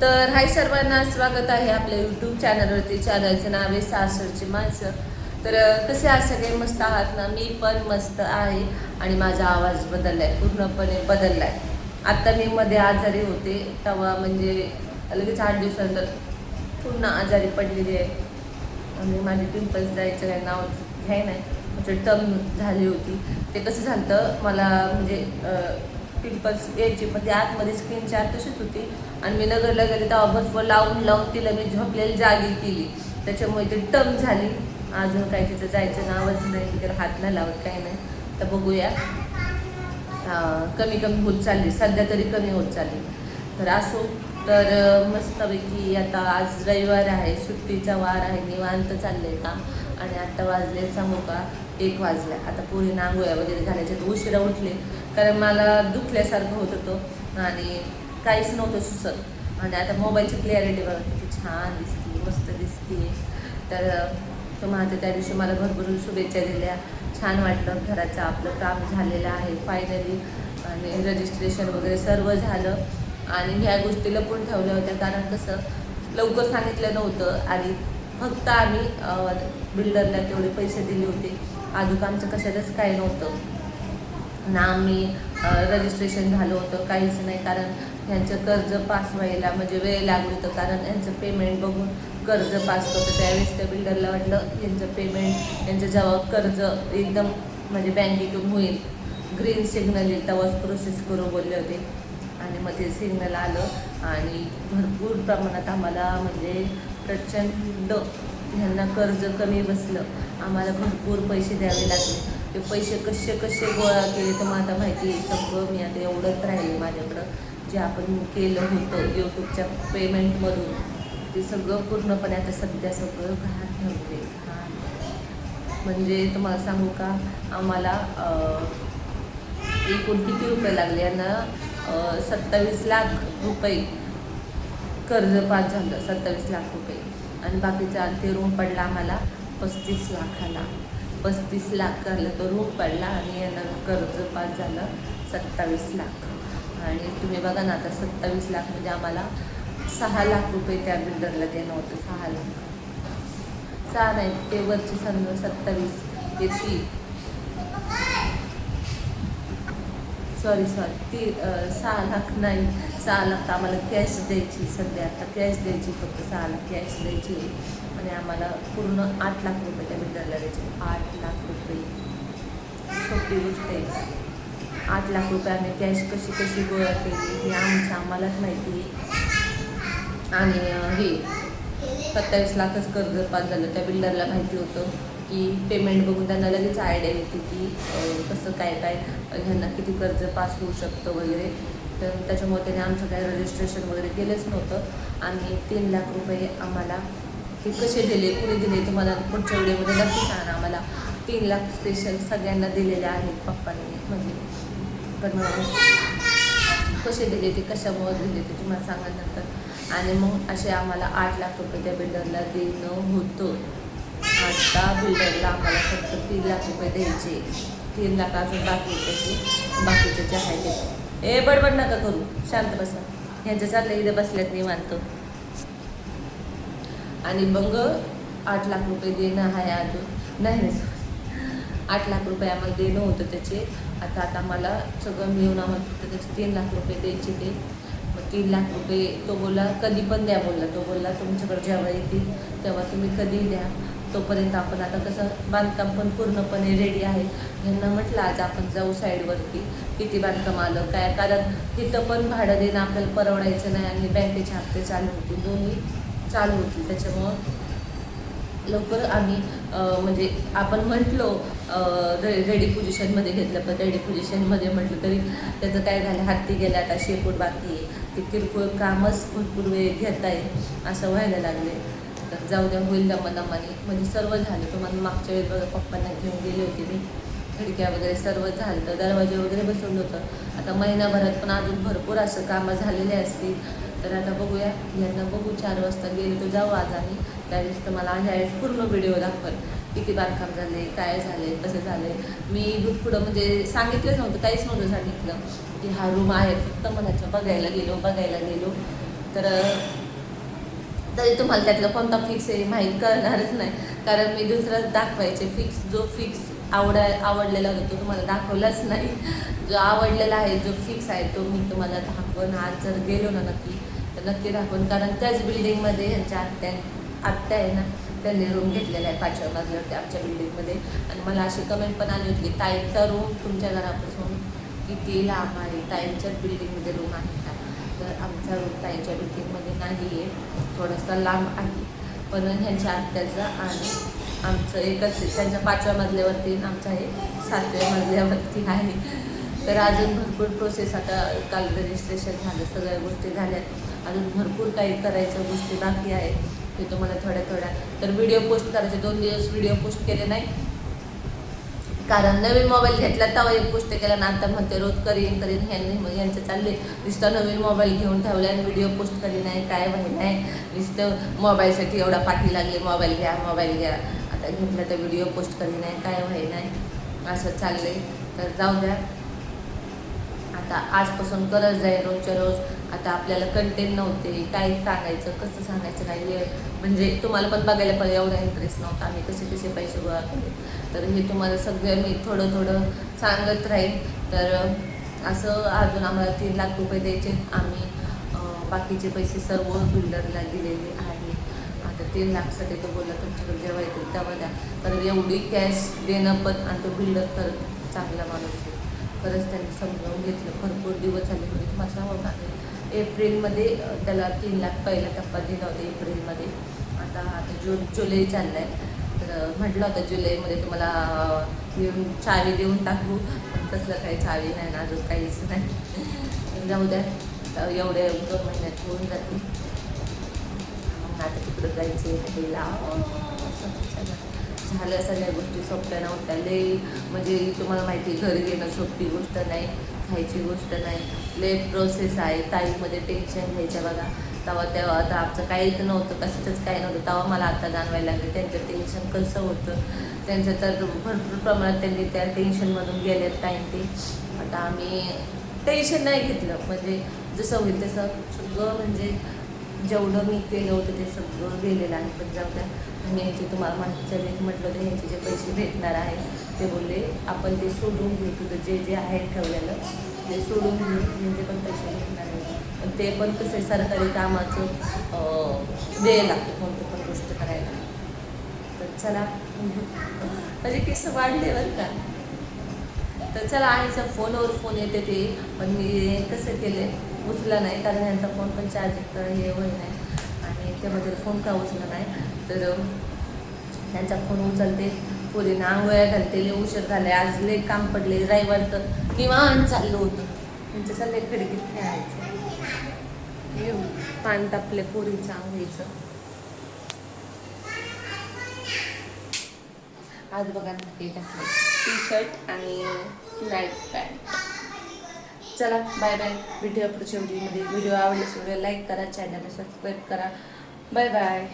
तर हाय सर्वांना स्वागत आहे आपल्या यूट्यूब चॅनलवरती चॅनलचं नाव आहे सासरची माणसं. तर कसे आहात सगळे? मस्त आहात ना? मी पण मस्त आहे आणि माझा आवाज बदलला आहे पूर्णपणे बदलला आहे आत्ता मी मध्ये आजारी होते. तेव्हा म्हणजे लगेच आठ दिवसानंतर पुन्हा आजारी पडलेली आहे. आणि माझे पिंपल्स जायचं काय नाव घ्याय नाही. म्हणजे टर्म झाली होती. ते कसं झालं मला म्हणजे पिंपल्स यायची पण ती आतमध्ये स्किन चार तशीच होती. आणि मी नगरला गेले तेव्हा बर्फ लावून लावून तिला मी झोपलेली जागी केली. त्याच्यामुळे ती टम झाली. अजून काही तिचं जायचं नावच नाही. तिकडे हात नाही लावत काही नाही. तर बघूया. कमी कमी होत चालली. सध्या तरी कमी होत चालली. तर असो. तर मस्तपैकी आता आज रविवार आहे सुट्टीचा वार आहे निवांत चाललंय काम. आणि आता वाजले सांगू का एक वाजला. आता पुरी नांगोळ्या वगैरे घालायचे तर उशिरा उठले. कारण मला दुखल्यासारखं होत होतं. आणि काहीच नव्हतं सुचत. आणि आता मोबाईलची क्लिअरिटी बघा किती छान दिसते मस्त दिसते तर अं, तुम्हाला त्या दिवशी मला भरभरून शुभेच्छा दिल्या. छान वाटलं घराचं आपलं काम झालेलं आहे फायनली आणि रजिस्ट्रेशन वगैरे सर्व झालं. आणि ह्या गोष्टी लपून ठेवल्या होत्या. कारण कसं लवकर सांगितलं नव्हतं आणि फक्त आम्ही बिल्डरला तेवढे पैसे दिले होते. अजून आमचं कशातच काही नव्हतं. ना आम्ही रजिस्ट्रेशन झालं होतं काहीच नाही. कारण ह्यांचं कर्ज पास व्हायला म्हणजे वेळ लागलं होतं. कारण यांचं पेमेंट बघून कर्ज पास होतं. त्यावेळेस त्या बिल्डरला वाटलं यांचं पेमेंट यांचं जेव्हा कर्ज एकदम म्हणजे बँकेतून होईल. ग्रीन सिग्नल येईल तेव्हाच प्रोसेस करू बोलले होते. आणि मध्ये सिग्नल आलं आणि भरपूर प्रमाणात आम्हाला म्हणजे प्रचंड ह्यांना कर्ज कमी बसलं. आम्हाला भरपूर पैसे द्यावे लागले. ते पैसे कसे कसे गोळा केले तर मला आता माहिती आहे. सगळं मी आता एवढंच राहिले माझ्याकडं. जे आपण केलं होतं यूट्यूबच्या पेमेंटमधून ते सगळं पूर्णपणे आता सध्या सगळं घाण ठेवले घाण म्हणजे तुम्हाला सांगू का? आम्हाला एकूण किती रुपये लागले यांना? सत्तावीस लाख रुपये कर्ज पास झालं सत्तावीस लाख रुपये. आणि बाकीचा ते रूम पडला आम्हाला पस्तीस लाखाला. पस्तीस लाख झालं तो रूम पडला आणि यांना कर्ज पास झालं सत्तावीस लाख. आणि तुम्ही बघा ना आता सत्तावीस लाख म्हणजे आम्हाला सहा लाख रुपये त्या बिल्डरला देणं होतं सहा लाख. सहा नाही ते वरची संध सत्तावीस ते तीन. सॉरी सॉरी ती सहा लाख नाही सहा लाख तर आम्हाला कॅश द्यायची सध्या. आता कॅश द्यायची फक्त सहा लाख कॅश द्यायची आणि आम्हाला पूर्ण आठ लाख रुपये त्या बिल्डरला द्यायचे आठ लाख रुपये. सोपी गोष्ट आहे. आठ लाख रुपये आम्ही कॅश कशी कशी गोळा केली हे आमचं आम्हालाच माहिती आहे. आणि हे सत्तावीस लाखच कर्ज पास झालं त्या बिल्डरला माहिती होतं. की पेमेंट बघून त्यांना लगेच आयडिया येते की कसं काय काय ह्यांना किती कर्ज पास होऊ शकतं वगैरे. तर त्याच्यामुळे त्याने आमचं काय रजिस्ट्रेशन वगैरे केलंच नव्हतं. आणि तीन लाख रुपये आम्हाला हे कसे दिले कुणी दिले तुम्हाला पुढच्या व्हिडिओमध्ये नक्की सांगा. आम्हाला तीन लाख स्पेशल सगळ्यांना दिलेले आहेत पप्पांनी. म्हणजे पण कसे दिले ते कशामुळे दिले ते तुम्हाला सांगा नंतर. आणि मग असे आम्हाला आठ लाख रुपये त्या बिल्डरला देणं होतं. आता बिल्डरला आम्हाला फक्त तीन लाख रुपये द्यायचे. तीन लाख अजून बाकी त्याचे. बाकीचे जे आहे ते. ए बडबड नका करू. शांत बसा. ह्यांचं चाललं इथे बसल्यात मी मानतो आणि मग आठ लाख रुपये देणं आहे अजून. नाही आठ लाख रुपये आम्हाला देणं होतं त्याचे. आता आता मला सगळं मिळून आम्हाला फक्त त्याचे तीन लाख रुपये द्यायचे ते. मग तीन लाख रुपये तो बोलला कधी पण द्या बोलला. तो बोलला तुमच्याकडे जेव्हा येतील तेव्हा तुम्ही कधी द्या. तोपर्यंत आपण आता कसं बांधकाम पण पूर्णपणे रेडी आहे. ह्यांना म्हटलं आज आपण जाऊ साईडवरती किती बांधकाम आलं काय? कारण तिथं पण भाडं देणं आपल्याला परवडायचं नाही आणि बँकेचे हप्ते चालू होते दोन्ही चालू होतील. त्याच्यामुळं लवकर आम्ही म्हणजे आपण म्हटलो रेडी पोझिशनमध्ये घेतलं पण रेडी पोझिशनमध्ये म्हटलं तरी त्याचं काय झालं? हत्ती गेलं आता शेपूट बाकी आहे. ते किरकोळ कामच भरपूर वेळ घेत आहे असं व्हायला लागले तर जाऊ द्या होईल दमादमाने म्हणजे सर्व झालं. तुम्हाला मागच्या वेळेस बघा पप्पांना घेऊन गेले होते मी. खिडक्या वगैरे सर्व झालं. तर दरवाजे वगैरे बसवलं होतं. आता महिनाभरात पण अजून भरपूर असं कामं झालेले असतील. तर आता बघूया. यांना बघू चार वाजता गेलो तर जाऊ आज आम्ही. त्यावेळेस तर मला ह्यावेळेस पूर्ण व्हिडिओ दाखवल. किती बांधकाम झाले काय झाले कसं झाले मी दूध पुढं म्हणजे सांगितलंच नव्हतं काहीच नव्हतं सांगितलं. की हा रूम आहे फक्त म्हणायचं बघायला गेलो बघायला गेलो. तर तरी तुम्हाला त्यातलं कोणता फिक्स आहे माहीत कळणारच नाही. कारण मी दुसराच दाखवायचे फिक्स जो फिक्स आवडा आवडलेला होता तो तुम्हाला दाखवलाच नाही. जो आवडलेला आहे जो फिक्स आहे तो मी तुम्हाला दाखवून आज जर गेलो ना नक्की तर नक्की दाखवून. कारण त्याच बिल्डिंगमध्ये ह्यांच्या आत्या आत्या आहे ना त्यांनी रूम घेतलेला आहे पाचव्या बाजूवरती आमच्या बिल्डिंगमध्ये आणि मला अशी कमेंट पण आली होती की ताईचा रूम तुमच्या घरापासून किती लांब आहे? ताईंच्याच बिल्डिंगमध्ये रूम आहे का? तर आमचा रूम ताईंच्या बिल्डिंगमध्ये नाही आहे थोडासा लांब आहे. पण ह्यांच्या आत्याचा आणि आमचं एकच त्यांच्या पाचव्या मजल्यावरती आमचं आहे. सातव्या मजल्यावरती आहे. तर अजून भरपूर प्रोसेस आता काल रजिस्ट्रेशन झालं. सगळ्या गोष्टी झाल्यात. अजून भरपूर काही करायच्या गोष्टी बाकी आहेत. ते तुम्हाला थोड्या थोड्या. तर व्हिडिओ पोस्ट करायचे. दोन दिवस व्हिडिओ पोस्ट केले नाही. कारण नवीन मोबाईल घेतला तेव्हा एक पोस्ट केला ना आता म्हणते रोज करीन करीन. ह्यांनी मग यांचं चालले नुसतं नवीन मोबाईल घेऊन ठेवला आणि व्हिडिओ पोस्ट करी नाही काय व्हाय नाही. नुसतं मोबाईलसाठी एवढा पाठी लागले मोबाईल घ्या मोबाईल घ्या. आता घेतला तर व्हिडिओ पोस्ट करी नाही काय व्हाय नाही. असं चालले तर जाऊ द्या. आता आजपासून गरज जाईल रोजच्या रोज. आता आपल्याला कंटेंट नव्हते काय सांगायचं कसं सांगायचं काय हे म्हणजे तुम्हाला पण बघायला पण एवढा इंटरेस्ट नव्हता. आम्ही कसे कसे पैसे गोळा केले? तर हे तुम्हाला सगळं मी थोडं थोडं सांगत राहील तर असं अजून आम्हाला तीन लाख रुपये द्यायचे. आम्ही बाकीचे पैसे सर्व बिल्डरला दिलेले आहे. आता तीन लाखसाठी तो बोलला तुमच्याकडे जेव्हा येतील तेव्हा द्या. कारण एवढी कॅश देणं पण आणि तो बिल्डर तर चांगला माणूस आहे. खरंच त्यांनी समजावून घेतलं. भरपूर दिवस झाले म्हणजे माझा होता एप्रिलमध्ये त्याला तीन लाख पहिला टप्पा दिला होता एप्रिलमध्ये. आता आता जून जुलै चालला आहे तर म्हटलं होतं जुलैमध्ये तुम्हाला येऊन चावी देऊन टाकू. पण तसलं काही चावी नाही ना अजून काहीच नाही. जाऊ द्या. एवढे एवढ्या दोन महिन्यात होऊन जातील. मग आता तिकडं जायचे हॉटेलला झालं. सगळ्या गोष्टी सोप्या नव्हत्या लई म्हणजे तुम्हाला माहिती आहे, घरी घेणं सोपी गोष्ट नाही. खायची गोष्ट नाही. लेट प्रोसेस आहे. ताईमध्ये टेन्शन घ्यायच्या बघा. तेव्हा तेव्हा आता आमचं काहीच नव्हतं. कशाचंच काही नव्हतं. तेव्हा मला आता जाणवायला लागलं. त्यांचं टेन्शन कसं होतं? त्यांचं तर भरपूर प्रमाणात त्यांनी त्या टेन्शनमधून गेलेत टाईम ते आता आम्ही टेन्शन नाही घेतलं. म्हणजे जसं होईल तसं. सगळं म्हणजे जेवढं मी केलं होतं ते सगळं गेलेलं आहे. पण जाऊ द्या आणि यांची तुम्हाला मागच्या वेळेस म्हटलं तर यांचे जे पैसे भेटणार आहेत ते बोलले आपण ते सोडून घेऊ तुझं जे जे आहे ठेवलेलं ते सोडून घेऊ यांचे पण पैसे भेटणार नाही पण ते पण कसं आहे सरकारी कामाचं वेळ लागतो कोणतं पण गोष्ट करायला. तर चला म्हणजे केस वाढले बरं का. तर चला आईचा फोनवर फोन येते ते पण मी कसं केले उचला नाही कारण यांचा फोन पण चार्जिंग तर हे होय नाही. आणि त्याबद्दल फोन का उचला नाही? तर त्यांचा फोन उचलते. पुरीनं आंघोळ्या घालते लय उशीर झाले आज लय काम पडले. रविवार तर निवांत चाललं होतं. त्यांचं चालले खिडकीत खेळायचं. पान टापले पोरीचं आंघोळीचं. आज बघा टाकले टी शर्ट आणि नाईट पॅन्ट चला बाय बाय व्हिडिओ पुढच्या व्हिडिओमध्ये व्हिडिओ आवडल्यास व्हिडिओ लाईक करा चॅनलला सबस्क्राईब करा. Bye bye